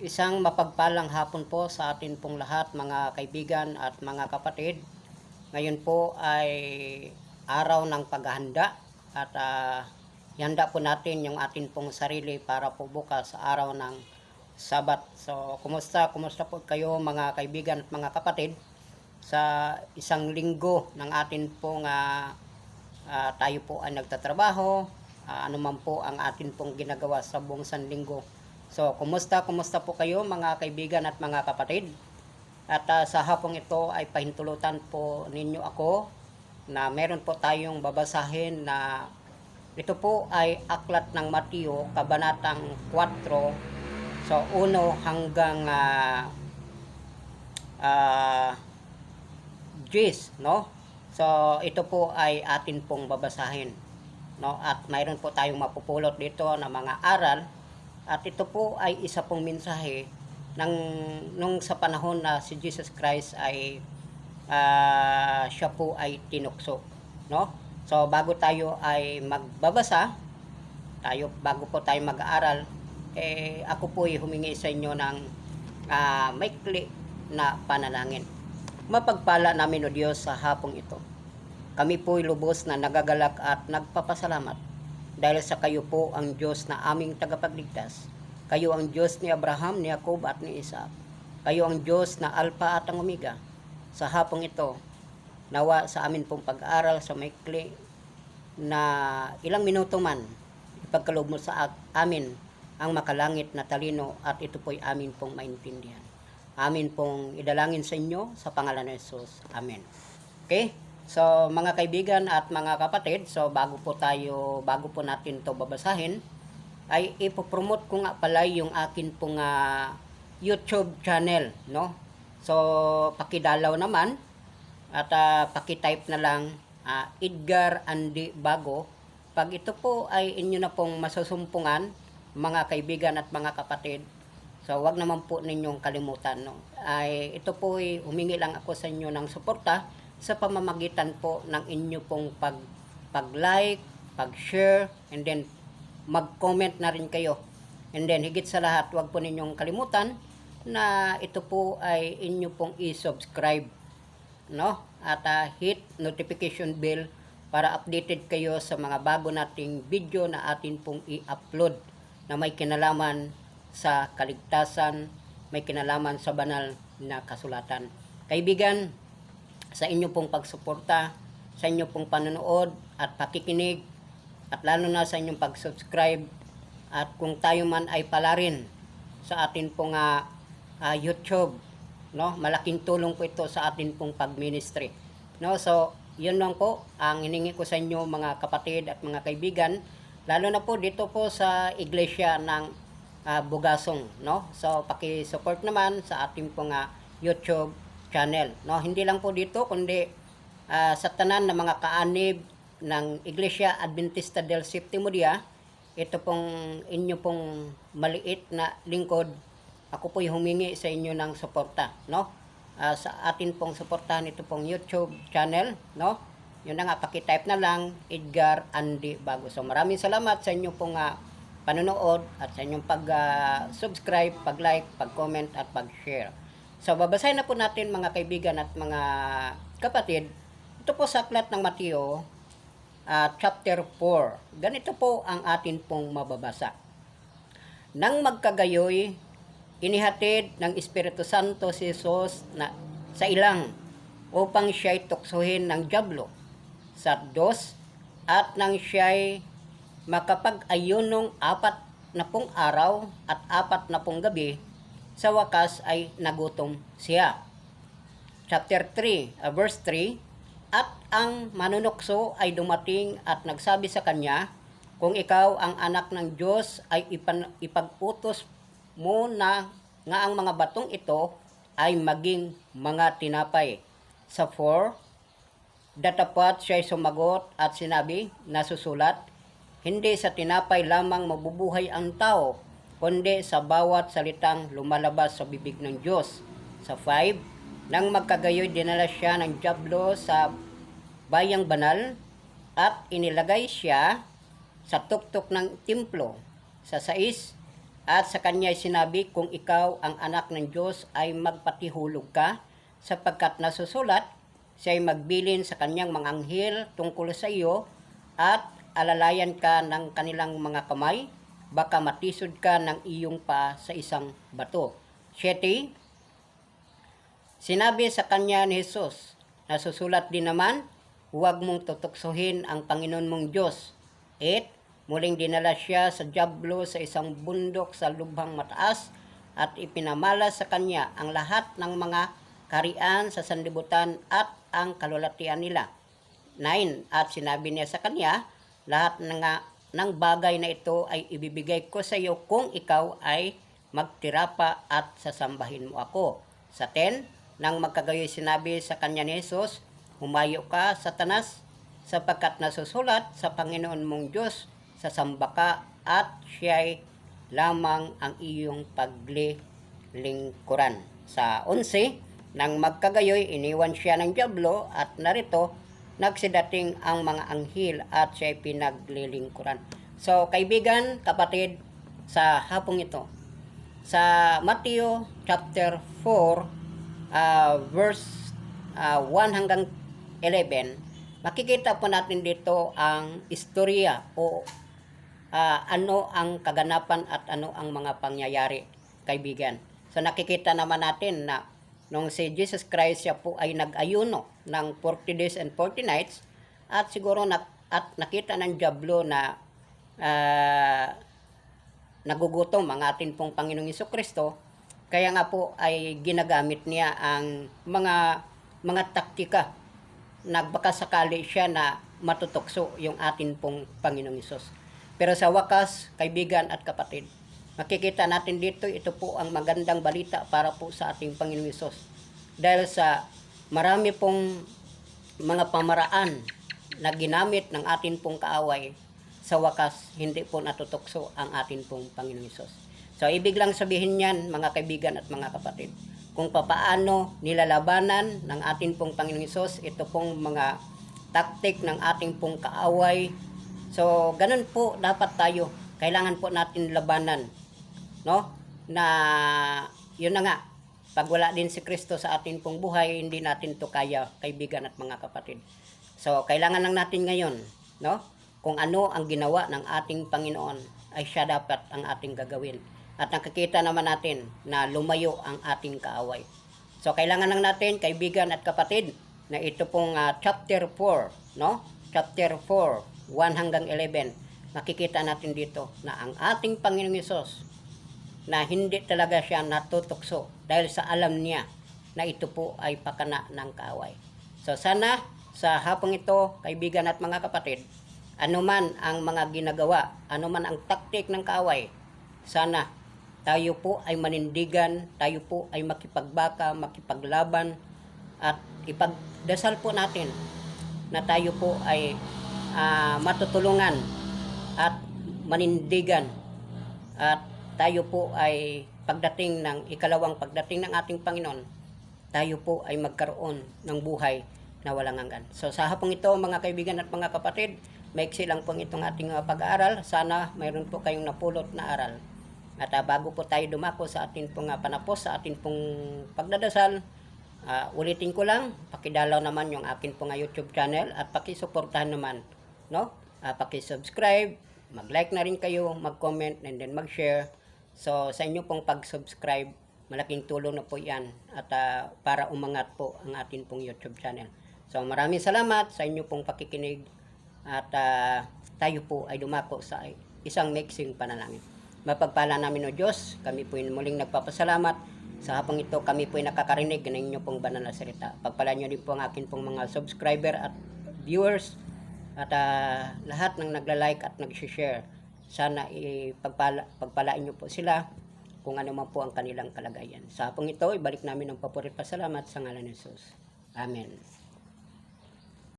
Isang mapagpalang hapon po sa atin pong lahat mga kaibigan at mga kapatid. Ngayon po ay araw ng paghahanda at ah, ihanda po natin yung atin pong sarili para po bukas sa araw ng Sabat. So, kumusta? Kumusta po kayo mga kaibigan at mga kapatid sa isang linggo ng atin pong ah, ah, tayo po ay nagtatrabaho, ah, ano man po ang atin pong ginagawa sa buong sanlinggo. So, kumusta, kumusta po kayo mga kaibigan at mga kapatid? At ah, sa hapong ito ay pahintulutan po ninyo ako na meron po tayong babasahin na ito po ay aklat ng Mateo, kabanatang 4, so 1 hanggang ah ah, 10, no? So, ito po ay atin pong babasahin. No? At mayroon po tayong mapupulot dito na mga aral. At ito po ay isa pong mensahe ng, nung sa panahon na si Jesus Christ ay ah, siya po ay tinukso. No? So, bago tayo ay magbabasa, tayo, bago po tayo mag-aaral, eh, ako po ay humingi sa inyo ng ah, maikli na panalangin. Mapagpala namin o Diyos sa hapong ito. Kami po'y lubos na nagagalak at nagpapasalamat dahil sa kayo po ang Diyos na aming tagapagligtas. Kayo ang Diyos ni Abraham, ni Jacob at ni Isaac. Kayo ang Diyos na Alpha at ang Omega. Sa hapong ito, nawa sa amin pong pag-aaral sa maikli na ilang minuto man, ipagkaloob mo sa amin ang makalangit na talino at ito po'y amin pong maintindihan. Amin pong idalangin sa inyo sa pangalan ng Jesus. Amen. Okay? So, mga kaibigan at mga kapatid, so bago po tayo, bago po natin to babasahin, ay ipopromote ko nga pala yung akin pong ah, YouTube channel, no? So, pakidalaw naman at ah, pakitype na lang ah, Edgar Andy Bago. Pag ito po ay inyo na pong masusumpungan, mga kaibigan at mga kapatid, So, wag naman po ninyong kalimutan. No? Ay, ito po ay humingi lang ako sa inyo ng suporta sa pamamagitan po ng inyo pong pag, pag-like, pag-share, and then mag-comment na rin kayo. And then, higit sa lahat, wag po ninyong kalimutan na ito po ay inyo pong i-subscribe. No? At ah, hit notification bell para updated kayo sa mga bago nating video na atin pong i-upload na may kinalaman sa kaligtasan, may kinalaman sa banal na kasulatan. Kaibigan, sa inyo pong pagsuporta, sa inyo pong panonood at pakikinig, at lalo na sa inyong pag-subscribe, at kung tayo man ay pala rin sa atin pong ah, ah, YouTube, no? Malaking tulong po ito sa atin pong pag-ministry. No? So, yun lang po ang hiningi ko sa inyo mga kapatid at mga kaibigan, lalo na po dito po sa iglesia ng ah, Bugasong, no? So paki-support naman sa ating pong ah, YouTube channel, no? Hindi lang po dito kundi ah, sa tanan ng mga kaanib ng Iglesia Adventista del Séptimo Dia, ito pong inyo pong maliit na lingkod, ako po humingi sa inyo ng suporta, no? Ah, sa atin pong suportahan ito pong YouTube channel, no? Yun na nga, pakitype na lang, Edgar Andy Bago. So maraming salamat sa inyo pong ah, panonood at sa inyong pag-subscribe, pag-like, pag-comment at pag-share. So babasahin na po natin mga kaibigan at mga kapatid. Ito po sa aklat ng Mateo, ah, chapter 4. Ganito po ang atin pong mababasa. Nang magkagayoy, inihatid ng Espiritu Santo si Jesus na sa ilang upang siya'y tuksohin ng Diablo sa dos at nang siya'y makapag-ayunong apat na pong araw at apat na pong gabi, sa wakas ay nagutom siya. Chapter 3, uh, verse 3, At ang manunukso ay dumating at nagsabi sa kanya, Kung ikaw ang anak ng Diyos ay ipan, ipag-utos mo na nga ang mga batong ito ay maging mga tinapay. Sa 4, Datapat siya'y sumagot at sinabi, nasusulat, hindi sa tinapay lamang mabubuhay ang tao, kundi sa bawat salitang lumalabas sa bibig ng Diyos. Sa 5, nang magkagayoy dinala siya ng Diablo sa bayang banal at inilagay siya sa tuktok ng templo. Sa 6, At sa kanya sinabi, kung ikaw ang anak ng Diyos ay magpatihulog ka, sapagkat nasusulat, siya ay magbilin sa kanyang mga anghel tungkol sa iyo, at alalayan ka ng kanilang mga kamay, baka matisod ka ng iyong pa sa isang bato. 7. Sinabi sa kanya ni Jesus, nasusulat din naman, huwag mong tutuksohin ang Panginoon mong Diyos. 8. Muling dinala siya sa Diablo sa isang bundok sa lubhang mataas at ipinamala sa kanya ang lahat ng mga karian sa sanlibutan at ang kalulatian nila. 9. At sinabi niya sa kanya, lahat ng, ng bagay na ito ay ibibigay ko sa iyo kung ikaw ay magtira pa at sasambahin mo ako. Sa 10, nang magkagayoy sinabi sa kanya ni Jesus, Humayo ka, Satanas, sapagkat nasusulat sa Panginoon mong Diyos, sasamba ka at siya'y lamang ang iyong paglilingkuran. Sa 11, nang magkagayoy, iniwan siya ng Diablo at narito, nagsidating ang mga anghel at siya'y pinaglilingkuran. So, kaibigan, kapatid, sa hapong ito, sa Matthew chapter 4, uh, verse uh, 1 hanggang 11, makikita po natin dito ang istorya o ah, ano ang kaganapan at ano ang mga pangyayari, kaibigan. So nakikita naman natin na nung si Jesus Christ siya po ay nag-ayuno ng 40 days and 40 nights at siguro na, at nakita ng Diablo na ah, nagugutom ang atin pong Panginoong Iso Kristo, kaya nga po ay ginagamit niya ang mga mga taktika nagbaka sakali siya na matutokso yung atin pong Panginoong Isos. Pero sa wakas, kaibigan at kapatid, makikita natin dito, ito po ang magandang balita para po sa ating Panginoong Isos. Dahil sa marami pong mga pamaraan na ginamit ng atin pong kaaway, sa wakas, hindi po natutokso ang atin pong Panginoong Isos. So, ibig lang sabihin yan, mga kaibigan at mga kapatid, kung papaano nilalabanan ng atin pong Panginoong Isos, ito pong mga taktik ng ating pong kaaway. So, ganun po dapat tayo. Kailangan po natin labanan. No? Na, yun na nga, pag wala din si Kristo sa atin pong buhay, hindi natin to kaya, kaibigan at mga kapatid. So, kailangan lang natin ngayon, no? Kung ano ang ginawa ng ating Panginoon, ay siya dapat ang ating gagawin. At nakikita naman natin na lumayo ang ating kaaway. So, kailangan lang natin, kaibigan at kapatid, na ito pong ah, chapter 4, no? Chapter 4, 1 hanggang 11, makikita natin dito na ang ating Panginoong Isos na hindi talaga siya natutokso dahil sa alam niya na ito po ay pakana ng kaaway. So sana sa hapong ito, kaibigan at mga kapatid, anuman ang mga ginagawa, anuman ang taktik ng kaaway, sana tayo po ay manindigan, tayo po ay makipagbaka, makipaglaban, at ipagdasal po natin na tayo po ay ah, matutulungan at manindigan at tayo po ay pagdating ng ikalawang pagdating ng ating Panginoon, tayo po ay magkaroon ng buhay na walang hanggan. So sa hapong ito mga kaibigan at mga kapatid, maiksi lang po itong ating uh, pag-aaral. Sana mayroon po kayong napulot na aral. At uh, bago po tayo dumako sa ating pong uh, panapos, sa ating pong pagdadasal, uh, ulitin ko lang, pakidalaw naman yung akin pong uh, YouTube channel at pakisuportahan naman, no? Uh, pakisubscribe, mag-like na rin kayo, mag-comment, and then mag-share. So, sa inyo pong pag-subscribe, malaking tulong na po yan at uh, para umangat po ang atin pong YouTube channel. So, maraming salamat sa inyo pong pakikinig at uh, tayo po ay dumako sa isang mixing panalangin. Mapagpala namin o Diyos, kami po muling nagpapasalamat sa hapong ito kami po ay nakakarinig ng inyo pong banal na salita. Pagpala nyo din po ang akin pong mga subscriber at viewers at ah, lahat ng nagla-like at nag-share. Sana ipagpala, pagpalain nyo po sila kung ano man po ang kanilang kalagayan. Sa hapong ito, ibalik namin ang papurit pasalamat sa ngalan ni Jesus. Amen.